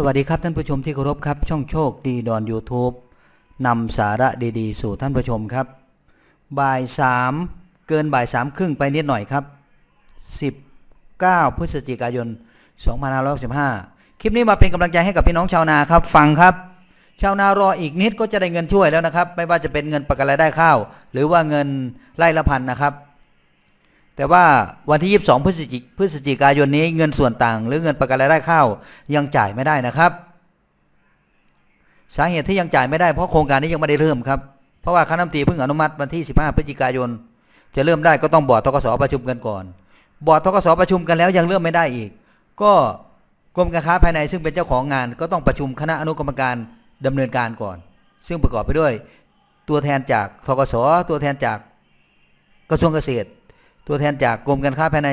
สวัสดีครับท่านผู้ชมที่เคารพครับ ช่องโชคดีดอน YouTube นำสาระดีๆ สู่ท่านผู้ชมครับ บ่ายสามเกินบ่ายสามครึ่งไปนิดหน่อยครับ 19 พฤศจิกายน 2565 คลิปนี้มาเป็นกำลังใจให้กับพี่น้องชาวนาครับ ฟังครับ ชาวนารออีกนิดก็จะได้เงินช่วยแล้วนะครับ ไม่ว่าจะเป็นเงินประกันรายได้ข้าว หรือว่าเงินไร่ละพันนะครับ แต่ว่าวันที่ 22 พฤศจิพฤศจิกายนนี้เงินส่วนต่าง หรือเงินประกันรายได้ข้าวยังจ่ายไม่ได้นะครับ สาเหตุที่ยังจ่ายไม่ได้เพราะโครงการนี้ยังไม่ได้เริ่มครับเพราะว่าคณะรัฐมนตรีเพิ่งอนุมัติวันที่ 15 พฤศจิกายน จะเริ่มได้ก็ต้องบอร์ดทกสประชุมกันก่อน บอร์ดทกสประชุมกันแล้วยังเริ่มไม่ได้อีก ก็กรมการค้าภายในซึ่งเป็นเจ้าของงาน ก็ต้องประชุมคณะอนุกรรมการดำเนินการก่อน ซึ่งประกอบไปด้วย ตัวแทนจากทกสตัวแทนจากกระทรวงเกษตร ตัวแทนจากกรมการค้าภายใน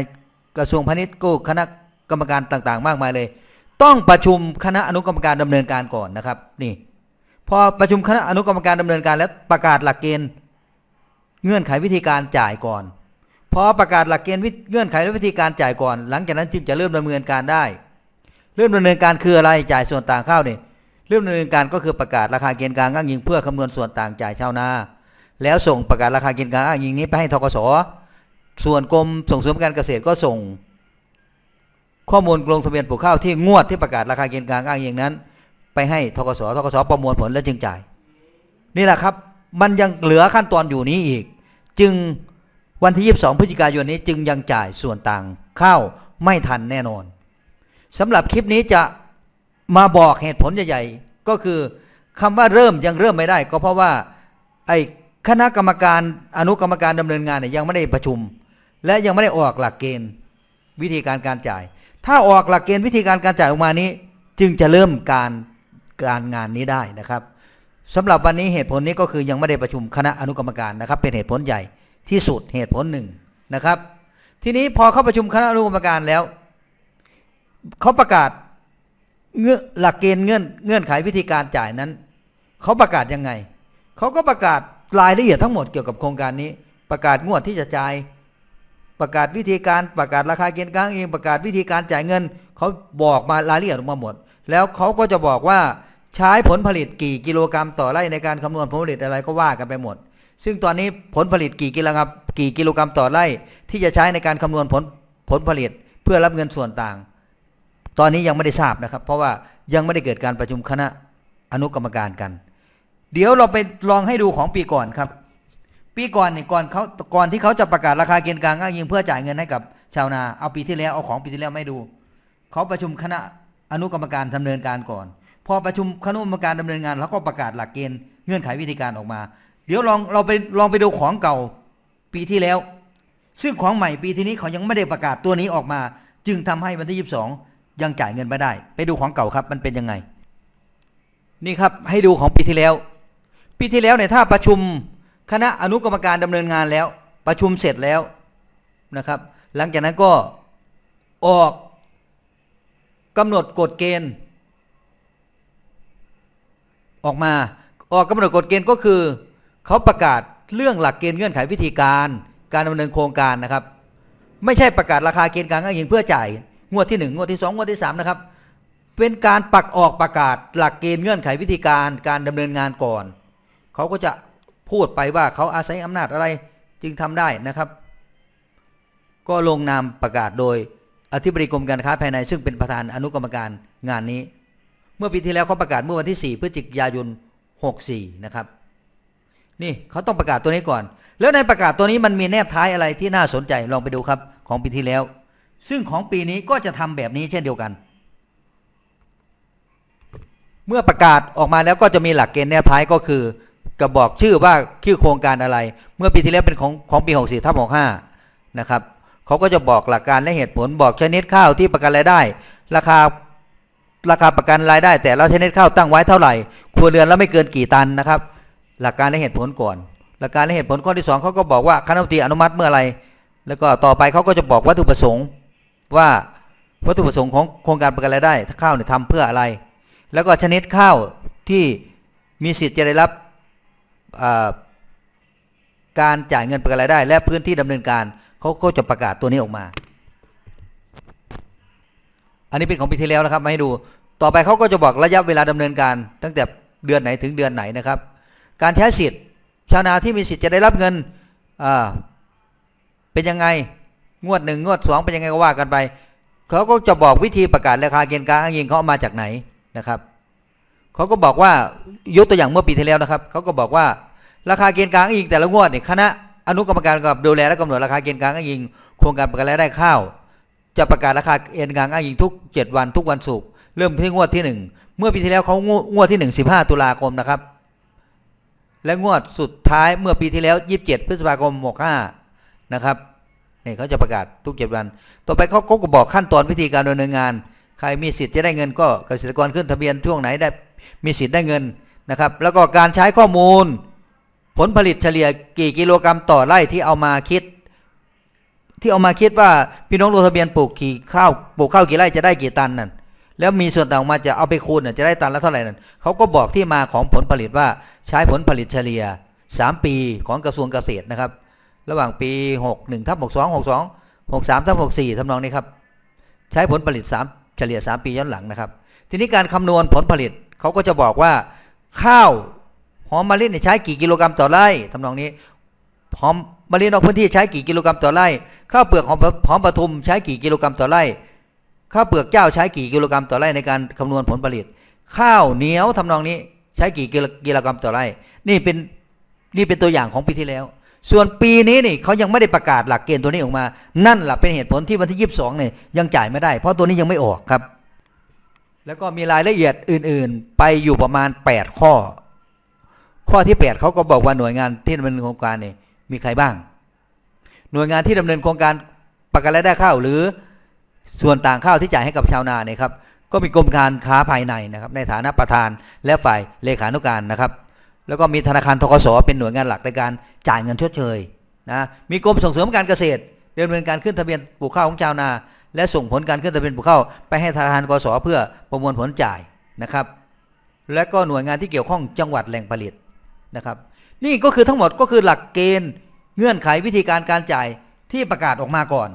กระทรวงพาณิชย์ก็คณะกรรมการต่าง ๆ มากมายเลย ต้องประชุมคณะอนุกรรมการดำเนินการก่อนนะครับ นี่ พอประชุมคณะอนุกรรมการดำเนินการแล้วประกาศหลักเกณฑ์เงื่อนไขวิธีการจ่ายก่อนพอประกาศหลักเกณฑ์เงื่อนไขและวิธีการจ่ายก่อน หลังจากนั้นจึงจะเริ่มดำเนินการได้ เริ่มดำเนินการคืออะไรจ่ายส่วนต่างข้าวเนี่ยเริ่มดำเนินการก็คือประกาศราคาเกณฑ์กลางอ้างอิงเพื่อคำนวณส่วนต่างจ่ายชาวนา แล้วส่งประกาศราคาเกณฑ์กลางอ้างอิงนี้ไปให้ทกส ส่วนกรมส่งเสริมการเกษตรก็ส่ง ข้อมูลลงทะเบียนปลูกข้าวที่งวดที่ประกาศราคาเกณฑ์กลางอ้างอิงนั้น ไปให้ทกสทกสประมวลผลแล้วจึงจ่าย นี่แหละครับมันยังเหลือขั้นตอนอยู่นี้อีก จึงวันที่ 22 พฤศจิกายนนี้จึงยังจ่ายส่วนต่างข้าวไม่ทันแน่นอนสำหรับคลิปนี้จะมาบอกเหตุผลใหญ่ๆ ก็คือคำว่าเริ่มยังเริ่มไม่ได้ ก็เพราะว่าไอ้คณะกรรมการอนุกรรมการดำเนินงานเนี่ยยังไม่ได้ประชุม และยังไม่ได้ออกหลักเกณฑ์วิธีการการจ่าย ถ้าออกหลักเกณฑ์วิธีการการจ่ายออกมานี้ จึงจะเริ่มการการงานนี้ได้นะครับสำหรับวันนี้เหตุผลนี้ก็คือยังไม่ได้ประชุมคณะอนุกรรมการนะครับ เป็นเหตุผลใหญ่ที่สุดเหตุผลหนึ่งนะครับ ทีนี้พอเข้าประชุมคณะอนุกรรมการแล้วเขาประกาศเงื่อหลักเกณฑ์เงื่อนเงื่อนไขวิธีการจ่ายนั้นเขาประกาศยังไงเขาก็ประกาศรายละเอียดทั้งหมดเกี่ยวกับโครงการนี้ ประกาศงวดที่จะจ่าย ประกาศวิธีการประกาศราคาเกณฑ์กลางเองประกาศวิธีการจ่ายเงินเขาบอกมารายละเอียดออกมาหมด แล้วเขาก็จะบอกว่าใช้ผลผลิตกี่กิโลกรัมต่อไร่ในการคำนวณผลผลิตอะไรก็ว่ากันไปหมด ซึ่งตอนนี้ผลผลิตกี่กิโลกรัมกี่กิโลกรัมต่อไร่ ที่จะใช้ในการคำนวณผลผลผลิตเพื่อรับเงินส่วนต่าง ตอนนี้ยังไม่ได้ทราบนะครับ เพราะว่ายังไม่ได้เกิดการประชุมคณะอนุกรรมการกัน เดี๋ยวเราไปลองให้ดูของปีก่อนครับ ปีก่อนเนี่ยก่อนเขาก่อนที่เขาจะประกาศราคาเกณฑ์กลางอ้างอิงเพื่อจ่ายเงินให้กับชาวนา เอาปีที่แล้วเอาของปีที่แล้วไม่ดู เขาประชุมคณะอนุกรรมการดำเนินการก่อน พอประชุมคณะกรรมการดำเนินงานแล้วก็ประกาศหลักเกณฑ์เงื่อนไขวิธีการออกมา เดี๋ยวลองเราไปลองไปดูของเก่าปีที่แล้ว ซึ่งของใหม่ปีที่นี้เขายังไม่ได้ประกาศตัวนี้ออกมา จึงทำให้วันที่22 ยังจ่ายเงินไม่ได้ ไปดูของเก่าครับมันเป็นยังไง นี่ครับให้ดูของปีที่แล้ว ปีที่แล้วเนี่ยถ้าประชุม คณะอนุกรรมการดำเนินงานแล้ว ประชุมเสร็จแล้วนะครับ หลังจากนั้นก็ออกกำหนดกฎเกณฑ์ ออกมาออกกำหนดกฎเกณฑ์ก็คือเขาประกาศเรื่องหลักเกณฑ์เงื่อนไขวิธีการ การดำเนินโครงการนะครับ ไม่ใช่ประกาศราคาเกณฑ์กลางอ้างอิงเพื่อจ่ายงวดที่หนึ่งงวดที่สองงวดที่สามนะครับ เป็นการปักออกประกาศหลักเกณฑ์เงื่อนไขวิธีการ การดำเนินงานก่อน เขาก็จะ พูดไปว่าเขาอาศัยอำนาจอะไรจึงทำได้นะครับ ก็ลงนามประกาศโดยอธิบดีกรมการค้าภายใน ซึ่งเป็นประธานอนุกรรมการงานนี้ เมื่อปีที่แล้วเขาประกาศเมื่อวันที่ 4 พฤศจิกายน 64 นะครับ นี่เขาต้องประกาศตัวนี้ก่อน แล้วในประกาศตัวนี้มันมีแนบท้ายอะไรที่น่าสนใจลองไปดูครับของปีที่แล้ว ซึ่งของปีนี้ก็จะทำแบบนี้เช่นเดียวกัน เมื่อประกาศออกมาแล้วก็จะมีหลักเกณฑ์แนบท้ายก็คือ กระบอกชื่อว่าชื่อโครงการอะไร เมื่อปีที่แล้วเป็นของของปี 64ทับ65นะครับเขาก็จะบอกหลักการและเหตุผลบอกชนิดข้าวที่ประกันรายได้ ราคาราคาประกันรายได้ แต่ละชนิดข้าวตั้งไว้เท่าไหร่ครัวเรือนแล้วไม่เกินกี่ตันนะครับ หลักการและเหตุผลก่อน หลักการและเหตุผลข้อที่สองเขาก็บอกว่าคณะรัฐมนตรีอนุมัติเมื่อไรแล้วก็ต่อไปเขาก็จะบอกวัตถุประสงค์ว่าวัตถุประสงค์ของโครงการประกันรายได้ถ้าข้าวเนี่ยทำเพื่ออะไร แล้วก็ชนิดข้าวที่มีสิทธิ์จะได้รับ การจ่ายเงินประกันรายได้ และพื้นที่ดำเนินการเขาก็จะประกาศตัวนี้ออกมา อันนี้เป็นของปีที่แล้วนะครับมาให้ดู ต่อไปเขาก็จะบอกระยะเวลาดำเนินการ ตั้งแต่เดือนไหนถึงเดือนไหนนะครับ การใช้สิทธิ์ ชาวนาที่มีสิทธิ์จะได้รับเงินเป็นยังไงงวดหนึ่งงวดสองเป็นยังไงก็ว่ากันไปเขาก็จะบอกวิธีประกาศราคาเกณฑ์กลางอ้างอิงเขาเอามาจากไหนนะครับเขาก็บอกว่ายกตัวอย่างเมื่อปีที่แล้วนะครับเขาก็บอกว่า ราคาเกณฑ์กลางอ้างอิงแต่ละงวดเนี่ยคณะอนุกรรมการกับดูแลและกำหนดราคาเกณฑ์กลางอ้างอิงโครงการประกันรายได้ข้าว จะประกาศราคาเกณฑ์กลางอ้างอิงทุก 7 วันทุกวันศุกร์เริ่มที่งวดที่ 1 เมื่อปีที่แล้วเขางวดที่ 1 15 ตุลาคมนะครับ และงวดสุดท้ายเมื่อปีที่แล้ว 27 พฤษภาคม65นะครับนี่เขาจะประกาศทุก 7 วัน ต่อไปเขาเขาก็บอกขั้นตอนวิธีการดำเนินงาน ใครมีสิทธิ์จะได้เงินก็เกษตรกรขึ้นทะเบียนช่วงไหนได้มีสิทธิ์ได้เงินนะครับ แล้วก็การใช้ข้อมูล ผลผลิตเฉลี่ยกี่กิโลกรัมต่อไร่ที่เอามาคิด ที่เอามาคิดว่าพี่น้องลงทะเบียนปลูกกี่ข้าวปลูกข้าวกี่ไร่จะได้กี่ตันนั่นแล้วมีส่วนต่างมาจะเอาไปคูณจะได้ตันละเท่าไหร่นั่นเขาก็บอกที่มาของผลผลิตว่าใช้ผลผลิตเฉลี่ย 3 ปีของกระทรวงเกษตรนะครับ ระหว่างปี 61ทับ62 62 63ทับ64ทำนองนี้ครับใช้ผลผลิต 3 เฉลี่ย 3 ปีย้อนหลังนะครับ ทีนี้การคำนวณผลผลิตเขาก็จะบอกว่าข้าว หอมมะลิเนี่ยใช้กี่กิโลกรัมต่อไร่ทำนองนี้หอมมะลินอกพื้นที่ใช้กี่กิโลกรัมต่อไร่ข้าวเปลือกหอมหอมปทุมใช้กี่กิโลกรัมต่อไร่ข้าวเปลือกเจ้าใช้กี่กิโลกรัมต่อไร่ในการคำนวณผลผลิต ข้าวเหนียวทำนองนี้ใช้กี่กิโลกรัมต่อไร่ นี่เป็นนี่เป็นตัวอย่างของปีที่แล้ว ส่วนปีนี้นี่เขายังไม่ได้ประกาศหลักเกณฑ์ตัวนี้ออกมา นั่นแหละเป็นเหตุผลที่วันที่ 22เนี่ยยังจ่ายไม่ได้ เพราะตัวนี้ยังไม่ออกครับ แล้วก็มีรายละเอียดอื่น ๆ ไปอยู่ประมาณ 8 ข้อ ข้อที่ 8เขาก็บอกว่าหน่วยงานที่ดำเนินโครงการเนี่ยมีใครบ้าง หน่วยงานที่ดำเนินโครงการประกันรายได้ข้าวหรือส่วนต่างข้าวที่จ่ายให้กับชาวนาเนี่ยครับก็มีกรมการค้าภายในนะครับในฐานะประธานและฝ่ายเลขานุการนะครับ แล้วก็มีธนาคารทกสเป็นหน่วยงานหลักในการจ่ายเงินชดเชยนะมีกรมส่งเสริมการเกษตรดำเนินการขึ้นทะเบียนปลูกข้าวของชาวนา และส่งผลการขึ้นทะเบียนปลูกข้าวไปให้ธนาคารกสเพื่อประมวลผลจ่ายนะครับ และก็หน่วยงานที่เกี่ยวข้องจังหวัดแหล่งผลิต นะครับ นี่ก็คือทั้งหมดก็คือหลักเกณฑ์เงื่อนไขวิธีการการจ่ายที่ประกาศออกมาก่อน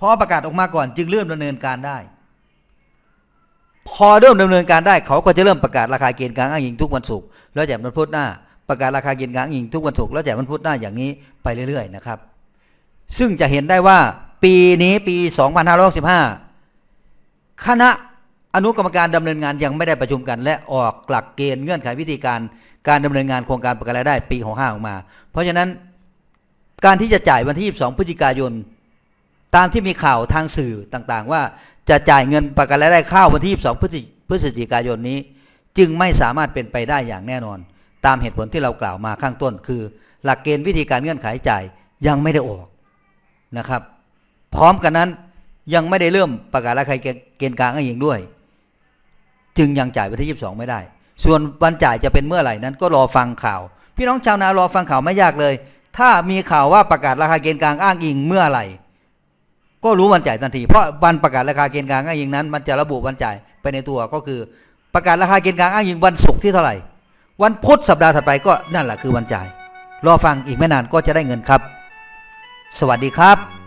พอประกาศออกมาก่อนจึงเริ่มดำเนินการได้ พอเริ่มดำเนินการได้ เขาก็จะเริ่มประกาศราคาเกณฑ์กลางอ้างอิงทุกวันศุกร์แล้วแจกวันพุธหน้า ประกาศราคาเกณฑ์กลางอ้างอิงทุกวันศุกร์แล้วแจกวันพุธหน้าอย่างนี้ไปเรื่อย ๆ นะครับ ซึ่งจะเห็นได้ว่าปีนี้ปี 2565คณะอนุกรรมการดำเนินงานยังไม่ได้ประชุมกัน และออกหลักเกณฑ์เงื่อนไขวิธีการ การดำเนินงานโครงการประกันรายได้ปี65ออกมา เพราะฉะนั้นการที่จะจ่ายวันที่ 22 พฤศจิกายน ตามที่มีข่าวทางสื่อต่างๆ ว่าจะจ่ายเงินประกันรายได้ข้าววันที่ 22พฤศจิพฤศจิกายนนี้ จึงไม่สามารถเป็นไปได้อย่างแน่นอน ตามเหตุผลที่เรากล่าวมาข้างต้น คือ หลักเกณฑ์วิธีการเงื่อนไขจ่ายยังไม่ได้ออกนะครับ พร้อมกันนั้นยังไม่ได้เริ่มประกาศราคาเกณฑ์กลางอ้างอิงด้วย จึงยังจ่ายวันที่ 22 ไม่ได้ ส่วนวันจ่ายจะเป็นเมื่อไหร่นั้นก็รอฟังข่าว พี่น้องชาวนารอฟังข่าวไม่ยากเลย ถ้ามีข่าวว่าประกาศราคาเกณฑ์กลางอ้างอิงเมื่อไหร่ ก็รู้วันจ่ายทันที เพราะวันประกาศราคาเกณฑ์กลางอ้างอิงนั้น มันจะระบุวันจ่ายไปในตัวก็คือ ประกาศราคาเกณฑ์กลางอ้างอิงวันศุกร์ที่เท่าไหร่ วันพุธสัปดาห์ถัดไปก็นั่นแหละคือวันจ่าย รอฟังอีกไม่นานก็จะได้เงินครับ สวัสดีครับ